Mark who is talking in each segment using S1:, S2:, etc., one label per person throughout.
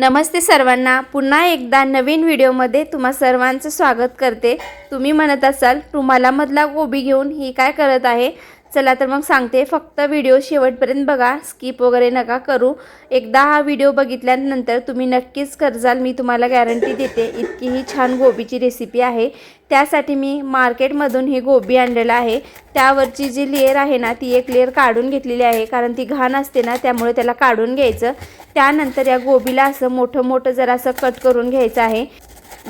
S1: नमस्ते सर्वांना. पुन्हा एकदा नवीन व्हिडिओमध्ये तुम्हा सर्वांचं स्वागत करते. तुम्ही म्हणत असाल रुमालामधला गोबी घेऊन ही काय करत आहे? चला तर मग सांगते फक्त व्हिडिओ शेवटपर्यंत बघा स्किप वगैरे नका करू. एकदा हा व्हिडिओ बघितल्यानंतर तुम्ही नक्कीच करजाल मी तुम्हाला गॅरंटी देते इतकी ही छान गोबीची रेसिपी आहे. त्यासाठी मी मार्केटमधून ही गोबी आणलेलं आहे. त्यावरची जी लेअर आहे ना ती एक लेअर काढून घेतलेली आहे कारण ती घाण असते ना त्यामुळे त्याला काढून घ्यायचं. त्यानंतर या गोबीला असं मोठं मोठं जरा असं कट करून घ्यायचं आहे.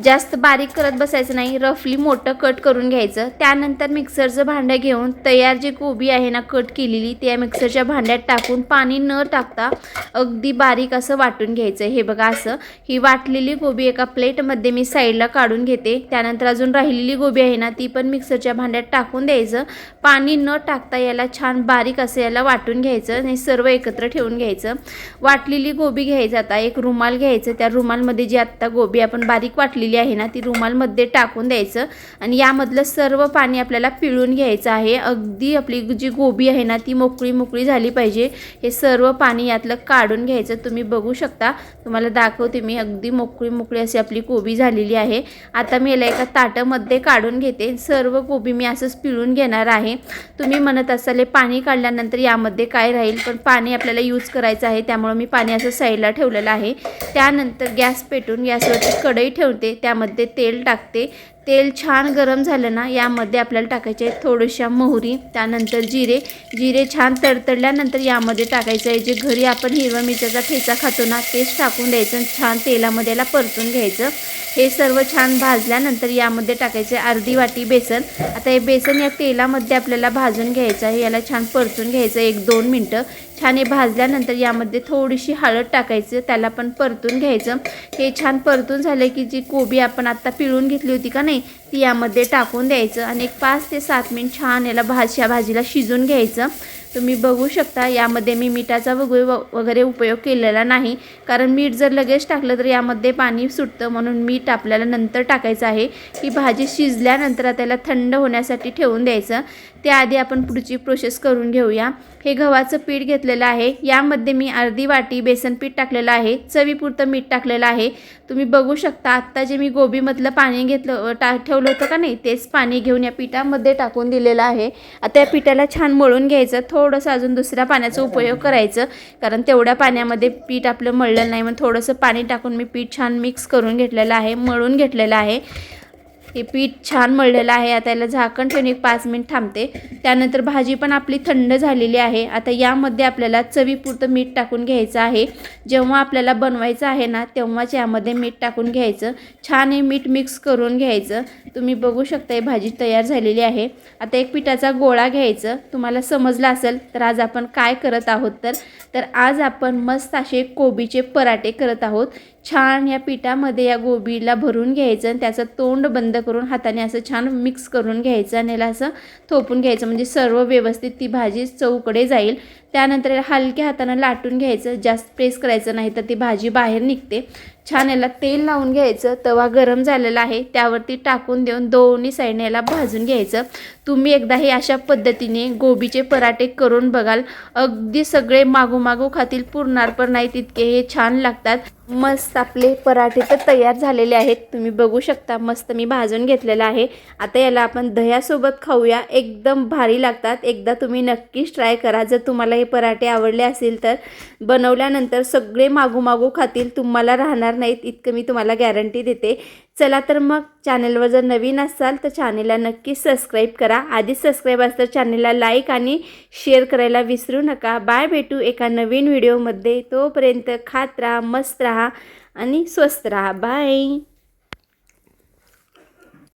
S1: जास्त बारीक करत बसायचं नाही रफली मोठं कट करून घ्यायचं. त्यानंतर मिक्सरचं भांडं घेऊन तयार जी गोबी आहे ना कट केलेली त्या मिक्सरच्या भांड्यात टाकून पाणी न टाकता अगदी बारीक असं वाटून घ्यायचं. हे बघा असं. ही वाटलेली गोबी एका प्लेटमध्ये मी साईडला काढून घेते. त्यानंतर अजून राहिलेली गोबी आहे ना ती पण मिक्सरच्या भांड्यात टाकून द्यायचं. पाणी न टाकता याला छान बारीक असं याला वाटून घ्यायचं आणि सर्व एकत्र ठेवून घ्यायचं. वाटलेली गोबी घ्यायचं. आता एक रुमाल घ्यायचं. त्या रुमालमध्ये जी आत्ता गोबी आपण बारीक वाटली वाटलेली आहे ना ती रुमालमध्ये टाकून द्यायचं आणि यामधलं सर्व पाणी आपल्याला पिळून घ्यायचं आहे. अगदी आपली जी गोबी आहे ना ती मोकळी मोकळी झाली पाहिजे. हे सर्व पाणी यातलं काढून घ्यायचं. तुम्ही बघू शकता. तुम्हाला दाखवते मी. अगदी मोकळी मोकळी अशी आपली गोबी झालेली आहे. आता मी याला एका ताटामध्ये काढून घेते. सर्व गोबी मी असंच पिळून घेणार आहे. तुम्ही म्हणत असाल हे पाणी काढल्यानंतर यामध्ये काय राहील? पण पाणी आपल्याला यूज करायचं आहे. त्यामुळे मी पाणी असं साईडला ठेवलेलं आहे. त्यानंतर गॅस पेटून गॅसवरती कढई ठेवते. त्यामध्ये तेल टाकते. तेल छान गरम झालं ना यामध्ये आपल्याला टाकायचे आहे थोड्याशा मोहरी त्यानंतर जिरे. जिरे छान तडतडल्यानंतर यामध्ये टाकायचं आहे जे घरी आपण हिरवा मिरच्याचा ठेचा खातो ना तेच टाकून द्यायचं आणि छान तेलामध्ये याला परतून घ्यायचं. हे सर्व छान भाजल्यानंतर यामध्ये टाकायचे अर्धी वाटी बेसन. आता हे बेसन या तेलामध्ये आपल्याला भाजून घ्यायचं आहे याला छान परतून घ्यायचं एक दोन मिनटं. छान हे भाजल्यानंतर यामध्ये थोडीशी हळद टाकायचं त्याला पण परतून घ्यायचं. हे छान परतून झालं की जी कोबी आपण आत्ता पिळून घेतली होती का नाही ती यामध्ये टाकून द्यायचं. आणि एक पाच ते सात मिनिट छान याला भाज्या भाजीला शिजून घ्यायचं. तुम्ही बघू शकता यामध्ये मी मिठाचा वगैरे वगैरे उपयोग केलेला नाही. कारण मीठ जर लगेच टाकलं तर यामध्ये पाणी सुटतं. म्हणून मीठ आपल्याला नंतर टाकायचं आहे. ही भाजी शिजल्यानंतर त्याला थंड होण्यासाठी ठेवून द्यायचं. त्याआधी आपण पुढची प्रोसेस करून घेऊया. हे गव्हाचं पीठ घेतलेलं आहे. यामध्ये मी अर्धी वाटी बेसन पीठ टाकलेलं आहे. चवीपुरतं मीठ टाकलेलं आहे. तुम्ही बघू शकता आत्ता जे मी गोबीमधलं पाणी घेतलं टा ठेवलं होतं का नाही तेच पाणी घेऊन या पिठामध्ये टाकून दिलेलं आहे. आता या पिठाला छान मळून घ्यायचं. थोडंसं अजून दुसऱ्या पाण्याचा उपयोग करायचं. कारण तेवढ्या पाण्यामध्ये पीठ आपलं मळलं नाही. मग थोडंसं पाणी टाकून मी पीठ छान मिक्स करून घेतलेलं आहे मळून घेतलेलं आहे. हे पीठ छान मळलेलं आहे. आता याला झाकण ठेवून एक पाच मिनिट थांबते. त्यानंतर भाजी पण आपली थंड झालेली आहे. आता यामध्ये आपल्याला चवीपुरतं मीठ टाकून घ्यायचं आहे. जेव्हा आपल्याला बनवायचं आहे ना तेव्हाच यामध्ये मीठ टाकून घ्यायचं. छान हे मीठ मिक्स करून घ्यायचं. तुम्ही बघू शकता ही भाजी तयार झालेली आहे. आता एक पिठाचा गोळा घ्यायचं. तुम्हाला समजलं असेल तर आज आपण काय करत आहोत तर? तर आज आपण मस्त असे कोबीचे पराठे करत आहोत. छान या पिठामध्ये या गोबीला भरून घ्यायचं आणि त्याचं तोंड बंद करून हाताने असं छान मिक्स करून घ्यायचं आणि याला असं थोपून घ्यायचं. म्हणजे सर्व व्यवस्थित ती भाजी चौकडे जाईल. त्यानंतर याला हलक्या हातानं लाटून घ्यायचं जास्त प्रेस करायचं नाही तर ती भाजी बाहेर निघते. छान याला तेल लावून घ्यायचं तवा गरम झालेला आहे त्यावरती टाकून देऊन दोन्ही साईडने याला भाजून घ्यायचं. तुम्ही एकदा हे अशा पद्धतीने गोबीचे पराठे करून बघाल. अगदी सगळे मागोमागो खातील पुरणार पण नाहीत इतके हे छान लागतात. मस्त आपले पराठे तर तयार झालेले आहेत. तुम्ही बघू शकता मस्त मी भाजून घेतलेलं आहे. आता याला आपण दह्यासोबत खाऊया एकदम भारी लागतात. एकदा तुम्ही नक्कीच ट्राय करा. जर तुम्हाला हे पराठे आवडले असेल तर बनवल्यानंतर सगळे मागोमागो खातील. तुम्हाला राहणार नाहीत इतकं मी तुम्हाला गॅरंटी देते. चला तर मग चॅनलवर जर नवीन असाल तर चॅनेलला नक्कीच सबस्क्राईब करा. आधीच सबस्क्राईब असतं चॅनेलला लाईक आणि शेअर करायला विसरू नका. बाय भेटू एका नवीन व्हिडिओमध्ये तोपर्यंत खात राहा मस्त राहा आणि स्वस्त राहा. बाय